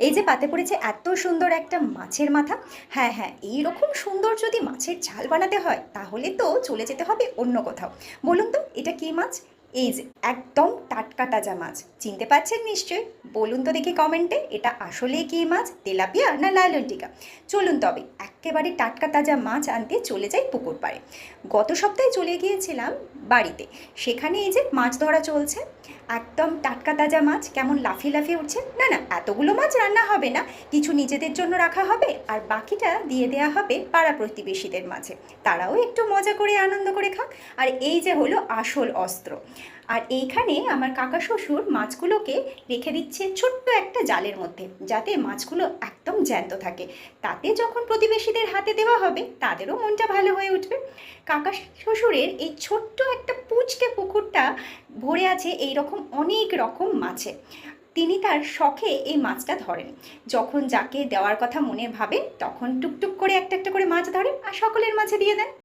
এই যে পাতে পড়েছে এত সুন্দর একটা মাছের মাথা। হ্যাঁ হ্যাঁ এই রকম সুন্দর যদি মাছের ঝাল বানাতে হয়, তাহলে তো চলে যেতে হবে অন্য কোথাও। বলুন তো, এটা কী মাছ? এই যে, একদম টাটকা তাজা মাছ। চিনতে পারছেন নিশ্চয়ই? বলুন তো দেখি কমেন্টে এটা আসলেই কী মাছ? তেলাপিয়া না লায়লন্টিকা চলুন তবে একেবারে টাটকা তাজা মাছ আনতে চলে যাই পুকুর পাড়ে। গত সপ্তাহে চলে গিয়েছিলাম বাড়িতে। সেখানে এই যে মাছ ধরা চলছে। একদম টাটকা তাজা মাছ। কেমন লাফিয়ে লাফিয়ে উঠছে? না না, এতগুলো মাছ রান্না হবে না। কিছু নিজেদের জন্য রাখা হবে আর বাকিটা দিয়ে দেওয়া হবে পাড়া প্রতিবেশীদের মাঝে। তারাও একটু মজা করে, আনন্দ করে খাক। আর এই যে হলো আসল অস্ত্র। আর এইখানে আমার কাকা শ্বশুর মাছগুলোকে রেখে দিচ্ছে ছোট্ট একটা জালের মধ্যে। যাতে মাছগুলো একদম জ্যান্ত থাকে। তাতে যখন প্রতিবেশীদের হাতে দেওয়া হবে, তাদেরও মনটা ভালো হয়ে উঠবে। কাকা শ্বশুরের এই ছোট্ট একটা পুচকে পুকুরটা ভরে আছে এই রকম অনেক রকম মাছে। তিনি তার শখে এই মাছটা ধরেন। যখন যাকে দেওয়ার কথা মনে ভাবে, তখন টুকটুক করে একটা একটা করে মাছ ধরেন আর সকলের মাঝে দিয়ে দেন।